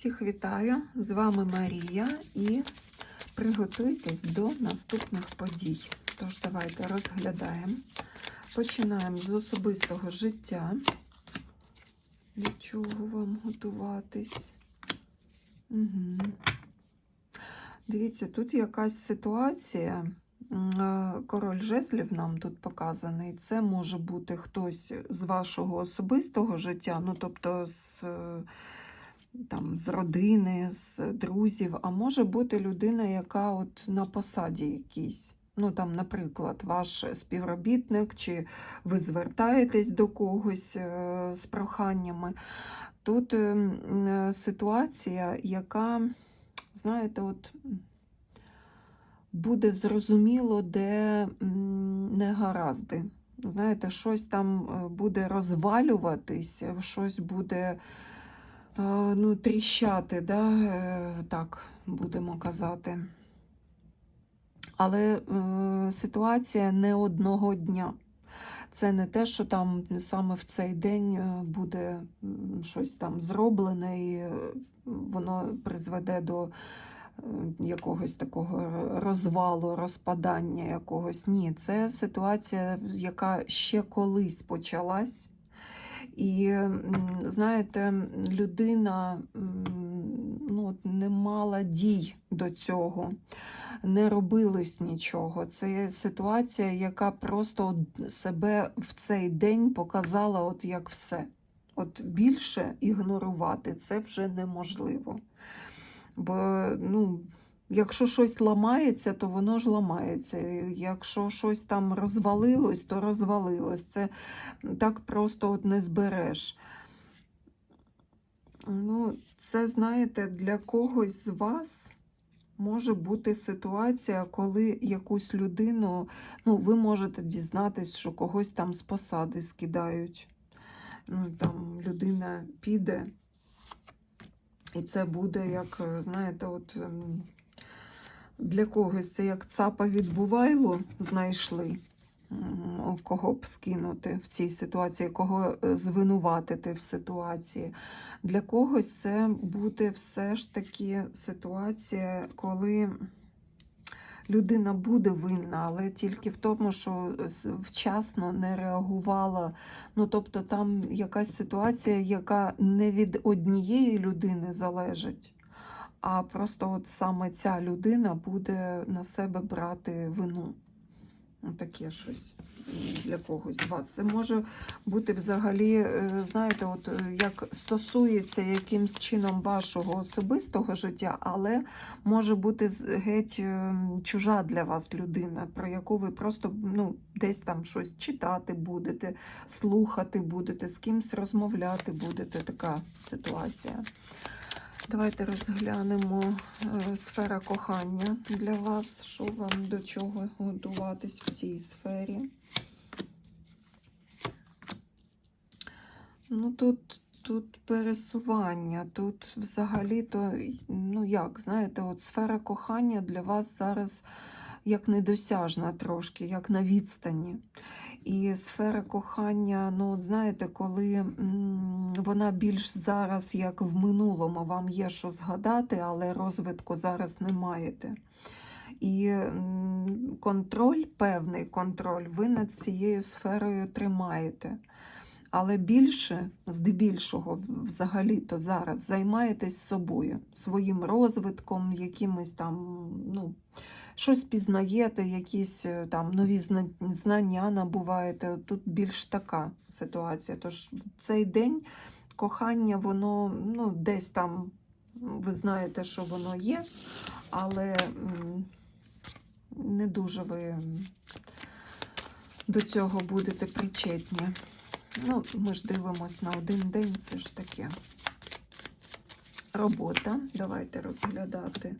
Всіх вітаю! З вами Марія і приготуйтесь до наступних подій. Тож, давайте розглядаємо. Починаємо з особистого життя. Для чого вам готуватись? Угу. Дивіться, тут якась ситуація. Е, Король жезлів нам тут показаний. Це може бути хтось з вашого особистого життя, ну тобто з, е, там, з родини, з друзів, а може бути людина, яка от на посаді якійсь. Ну, там, наприклад, ваш співробітник, чи ви звертаєтесь до когось е, з проханнями. Тут е, е, ситуація, яка, знаєте, от буде зрозуміло, де м, негаразди. Знаєте, щось там е, буде розвалюватись, щось буде ну, тріщати, да? е, так будемо казати. Але е, ситуація не одного дня. Це не те, що там саме в цей день е, буде щось там зроблене, і воно призведе до якогось такого розвалу, розпадання якогось. Ні, це ситуація, яка ще колись почалась. І знаєте, людина ну, не мала дій до цього, не робилось нічого. Це ситуація, яка просто себе в цей день показала, от як все. От більше ігнорувати це вже неможливо. Бо, ну, якщо щось ламається, то воно ж ламається. Якщо щось там розвалилось, то розвалилось. Це так просто от не збереш. Ну, це, знаєте, для когось з вас може бути ситуація, коли якусь людину, ну, ви можете дізнатись, що когось там з посади скидають. Ну, там людина піде, і це буде як, знаєте, от ем, для когось це як цапа відбувайло знайшли. Кого б скинути в цій ситуації, кого е, звинуватити в ситуації. Для когось це буде все ж таки ситуація, коли людина буде винна, але тільки в тому, що вчасно не реагувала. Ну, тобто там якась ситуація, яка не від однієї людини залежить, а просто от саме ця людина буде на себе брати вину. Ну, Таке щось для когось з вас. Це може бути взагалі, е, знаєте, от е, як стосується якимсь чином вашого особистого життя, але може бути геть е, чужа для вас людина, про яку ви просто ну, десь там щось читати будете, слухати будете, з кимсь розмовляти будете. Така ситуація. Давайте розглянемо е, сфера кохання для вас, що вам до чого готуватись в цій сфері. Ну, тут, тут пересування, тут взагалі-то, ну як, знаєте, от сфера кохання для вас зараз як недосяжна трошки, як на відстані. І сфера кохання, ну, от знаєте, коли вона більш зараз, як в минулому, вам є що згадати, але розвитку зараз не маєте. І контроль, певний контроль, ви над цією сферою тримаєте. Але більше, здебільшого, взагалі-то зараз займаєтесь собою, своїм розвитком, якимось там, ну, щось пізнаєте, якісь е, там нові знання набуваєте. Тут більш така ситуація. Тож в цей день кохання, воно ну, десь там, ви знаєте, що воно є, але не дуже ви до цього будете причетні. Ну, ми ж дивимось на один день, це ж таке. Робота. Давайте розглядати,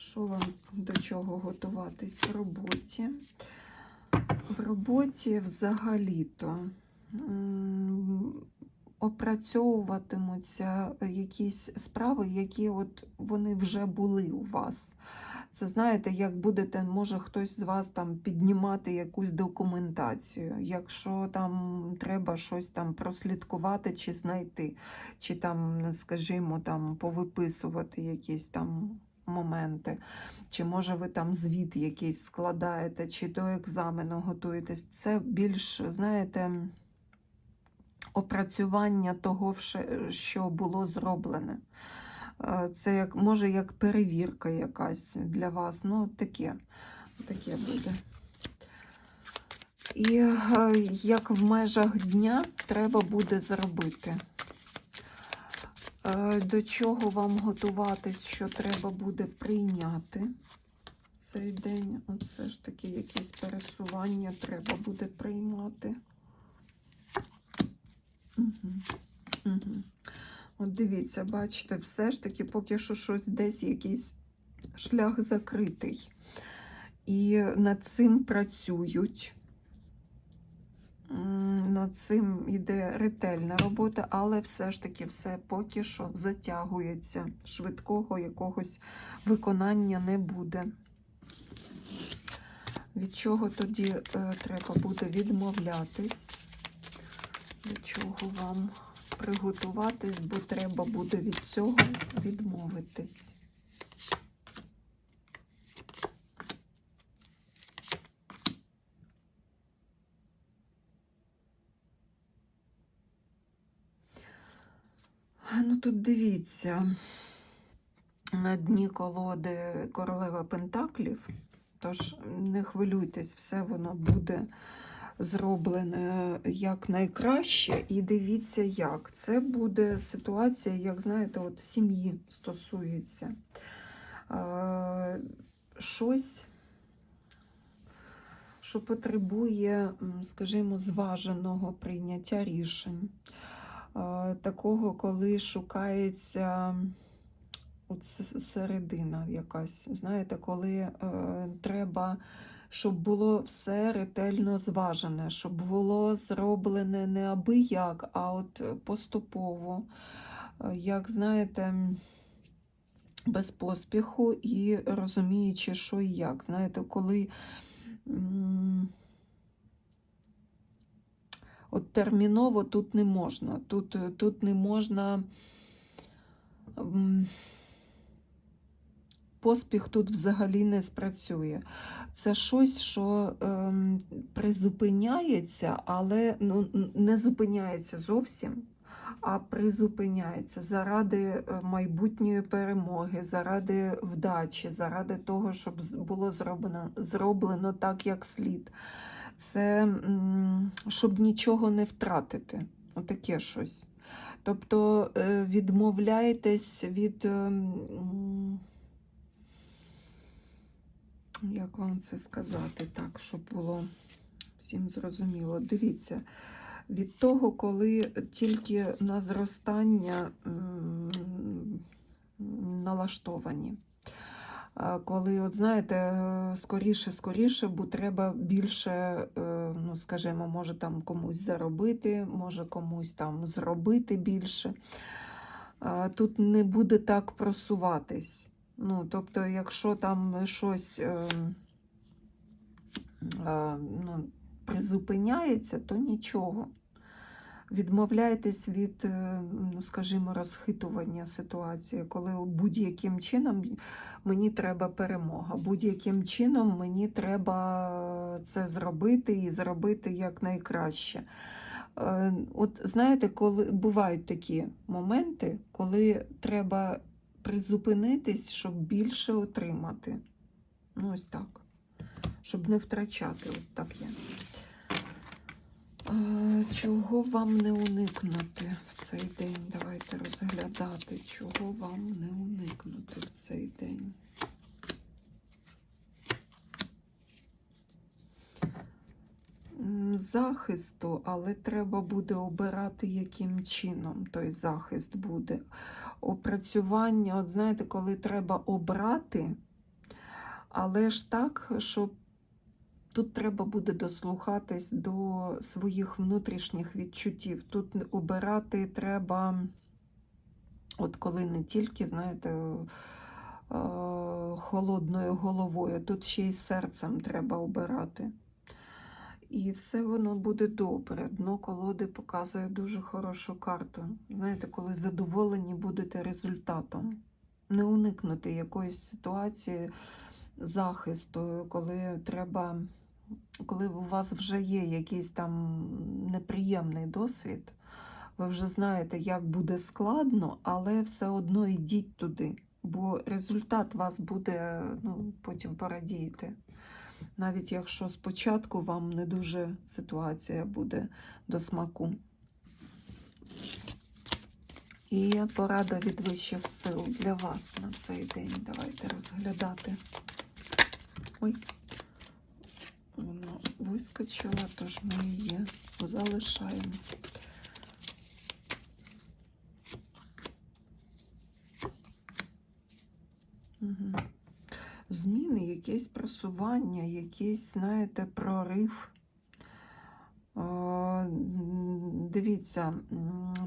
що вам до чого готуватись в роботі. В роботі взагалі-то опрацьовуватимуться якісь справи, які от вони вже були у вас. Це знаєте, як будете, може хтось з вас там піднімати якусь документацію, якщо там треба щось там прослідкувати чи знайти, чи там, скажімо, там повиписувати якісь там моменти, чи може ви там звіт якийсь складаєте, чи до екзамену готуєтесь. Це більш, знаєте, опрацювання того, що було зроблене. Е, Це як, може як перевірка якась для вас. Ну, таке, таке буде. І е, як в межах дня треба буде зробити. Е, До чого вам готуватись, що треба буде прийняти цей день? От все ж таки якісь пересування треба буде приймати. Угу. Угу. От дивіться, бачите, все ж таки, поки що щось десь якийсь шлях закритий. І над цим працюють. Над цим йде ретельна робота, але все ж таки все поки що затягується. Швидкого якогось виконання не буде. Від чого тоді е, треба буде відмовлятись? До чого вам приготуватись, бо треба буде від цього відмовитись. Тут дивіться, на дні колоди королева Пентаклів, тож не хвилюйтесь, все воно буде зроблене як найкраще, і дивіться, як. Це буде ситуація, як знаєте, от сім'ї стосується. Е, Щось, що потребує, скажімо, зваженого прийняття рішень. Е, Такого, коли шукається середина якась, знаєте, коли е, треба щоб було все ретельно зважене, щоб було зроблене не аби як, а от поступово. Е, Як знаєте, без поспіху і розуміючи, що і як. Знаєте, коли м, от терміново тут не можна. Тут, тут не можна. Поспіх тут взагалі не спрацює. Це щось, що ем, призупиняється, але ну, не зупиняється зовсім, а призупиняється заради е, майбутньої перемоги, заради вдачі, заради того, щоб було зроблено, зроблено так, як слід. Це щоб нічого не втратити. Отаке щось. Тобто е, відмовляєтесь від. ем, як вам це сказати так, щоб було всім зрозуміло? Дивіться, від того, коли тільки на зростання налаштовані. Коли, от знаєте, е, скоріше, скоріше, бо треба більше, е, ну, скажімо, може там комусь заробити, може комусь там зробити більше. Тут не буде так просуватись. Ну, тобто, якщо там щось е, ну, призупиняється, то нічого. Відмовляйтесь від, е, ну, скажімо, розхитування ситуації, коли будь-яким чином мені треба перемога, будь-яким чином мені треба це зробити і зробити якнайкраще. Е, От знаєте, коли бувають такі моменти, коли треба призупинитись, щоб більше отримати. Ну, ось так. Щоб не втрачати. От так є. Чого вам не уникнути в цей день? Давайте розглядати, чого вам не уникнути в цей день. Захисту, але треба буде обирати, яким чином той захист буде. Опрацювання, от знаєте, коли треба обрати, але ж так, щоб Тут треба буде дослухатись до своїх внутрішніх відчуттів. Тут обирати треба, от коли не тільки, знаєте, е, холодною головою, тут ще й серцем треба обирати. І все воно буде добре. Дно колоди показує дуже хорошу карту. Знаєте, коли задоволені будете результатом. Не уникнути якоїсь ситуації захисту, коли треба, коли у вас вже є якийсь там неприємний досвід, ви вже знаєте, як буде складно, але все одно йдіть туди, бо результат вас буде, ну, потім порадієте. Навіть якщо спочатку вам не дуже ситуація буде до смаку. І порада від вищих сил для вас на цей день. Давайте розглядати. Ой, воно вискочило, тож ми її залишаємо. Зміни, якесь просування, якийсь, знаєте, прорив. Дивіться,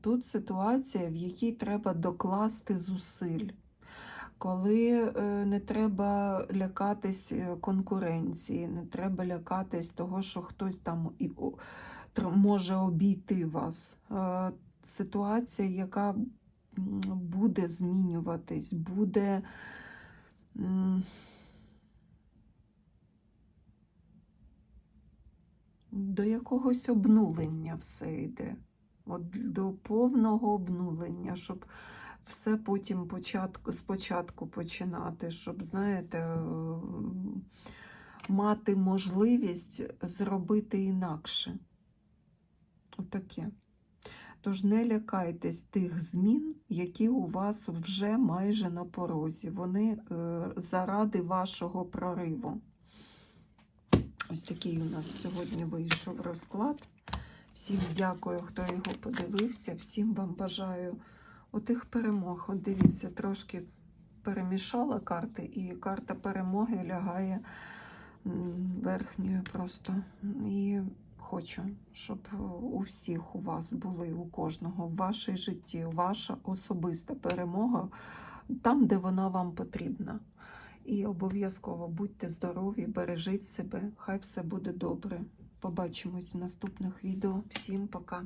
тут ситуація, в якій треба докласти зусиль, коли е, не треба лякатись е, конкуренції, не треба лякатись того, що хтось там може обійти вас. Е, Ситуація, яка буде змінюватись, буде. До якогось обнулення все йде. От до повного обнулення, щоб все потім початку, спочатку починати, щоб, знаєте, мати можливість зробити інакше. Отаке. Тож не лякайтесь тих змін, які у вас вже майже на порозі. Вони е, заради вашого прориву. Ось такий у нас сьогодні вийшов розклад. Всім дякую, хто його подивився. Всім вам бажаю отих перемог. От дивіться, трошки перемішала карти, і карта перемоги лягає верхньою просто. І хочу, щоб у всіх у вас були, у кожного в вашій житті, ваша особиста перемога там, де вона вам потрібна. І обов'язково будьте здорові, бережіть себе, хай все буде добре. Побачимось в наступних відео. Всім пока!